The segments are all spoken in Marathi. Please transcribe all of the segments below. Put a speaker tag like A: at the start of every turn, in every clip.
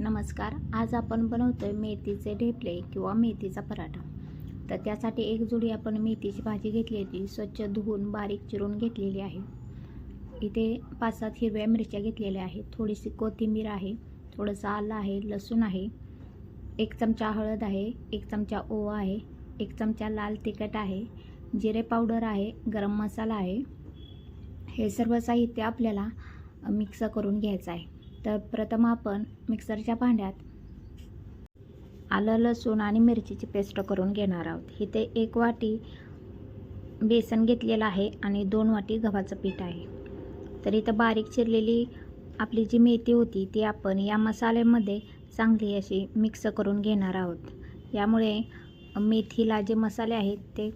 A: नमस्कार. आज आपण बनवतोय मेथीचे ढेपले किंवा मेथीचा पराठा. तर त्यासाठी एक जुडी आपण मेथीची भाजी घेतली होती स्वच्छ धुवून बारीक चिरून घेतलेली आहे. इथे पाच सात हिरव्या मिरच्या घेतलेल्या आहेत. थोडीशी कोथिंबीर आहे थोडंसं आलं आहे लसूण आहे एक चमचा हळद आहे एक चमचा ओवा आहे एक चमचा लाल तिखट आहे जिरे पावडर आहे गरम मसाला आहे. हे सर्व साहित्य आपल्याला मिक्स करून घ्यायचं आहे. तर प्रथम आपण मिक्सरच्या भांड्यात आलं लसूण आणि मिरचीची पेस्ट करून घेणार आहोत. इथे एक वाटी बेसन घेतलेलं आहे आणि दोन वाटी गव्हाचं पीठ आहे. तर इथं बारीक चिरलेली आपली जी मेथी होती ती आपण या मसाल्यामध्ये चांगली अशी मिक्स करून घेणार आहोत. यामुळे मेथीला जे मसाले आहेत ते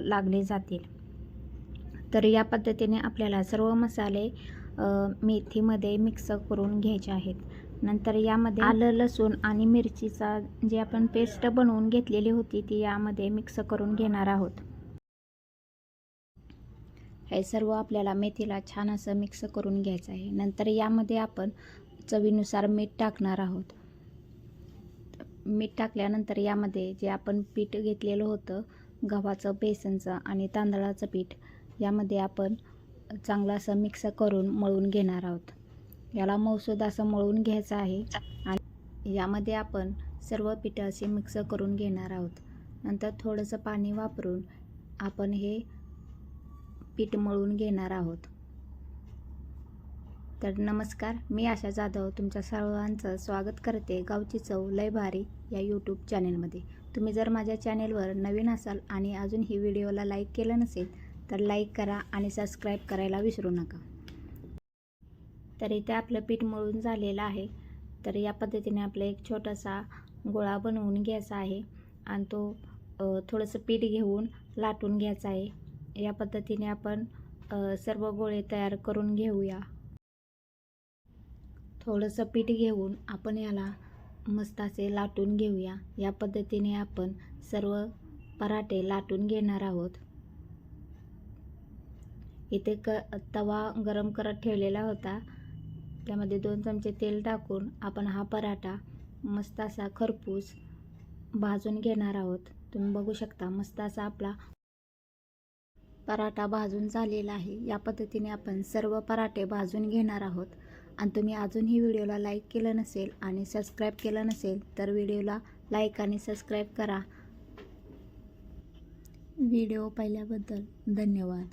A: लागले जातील. तर या पद्धतीने आपल्याला सर्व मसाले मेथीमध्ये मिक्स करून घ्यायचे आहेत. नंतर यामध्ये आलं लसूण आणि मिरचीचा जी आपण पेस्ट बनवून घेतलेली होती ती यामध्ये मिक्स करून घेणार आहोत. हे सर्व आपल्याला मेथीला छान असं मिक्स करून घ्यायचं आहे. नंतर यामध्ये आपण चवीनुसार मीठ टाकणार आहोत. मीठ टाकल्यानंतर यामध्ये जे आपण पीठ घेतलेलं होतं गव्हाचं बेसनचं आणि तांदळाचं पीठ यामध्ये आपण चांगलं असं मिक्स करून मळून घेणार आहोत. याला मौसूद असं मळून घ्यायचं आहे आणि यामध्ये आपण सर्व पिठं असे मिक्स करून घेणार आहोत. नंतर थोडंसं पाणी वापरून आपण हे पीठ मळून घेणार आहोत. तर नमस्कार मी आशा जाधव तुमच्या सर्वांचं स्वागत करते गावची चव लय भारी या यूट्यूब चॅनेलमध्ये तुम्ही जर माझ्या चॅनेलवर नवीन असाल आणि अजून ही व्हिडिओला लाईक केलं नसेल तर लाईक करा आणि सबस्क्राईब करायला विसरू नका. तर इथे आपलं पीठ मळून झालेलं आहे. तर या पद्धतीने आपला एक छोटासा गोळा बनवून घ्यायचा आहे आणि तो थोडंसं पीठ घेऊन लाटून घ्यायचा आहे. या पद्धतीने आपण सर्व गोळे तयार करून घेऊया. थोडंसं पीठ घेऊन आपण याला मस्त असे लाटून घेऊया. या पद्धतीने आपण सर्व पराठे लाटून घेणार आहोत. इथे क तवा गरम करत ठेवलेला होता. त्यामध्ये दोन चमचे तेल टाकून आपण हा पराठा मस्त असा खरपूस भाजून घेणार आहोत. तुम्ही बघू शकता मस्त असा आपला पराठा भाजून झालेला आहे. या पद्धतीने आपण सर्व पराठे भाजून घेणार आहोत. आणि तुम्ही अजूनही व्हिडिओला लाईक केलं नसेल आणि सबस्क्राईब केलं नसेल तर व्हिडिओला लाईक आणि सबस्क्राईब करा. व्हिडिओ पाहिल्याबद्दल धन्यवाद.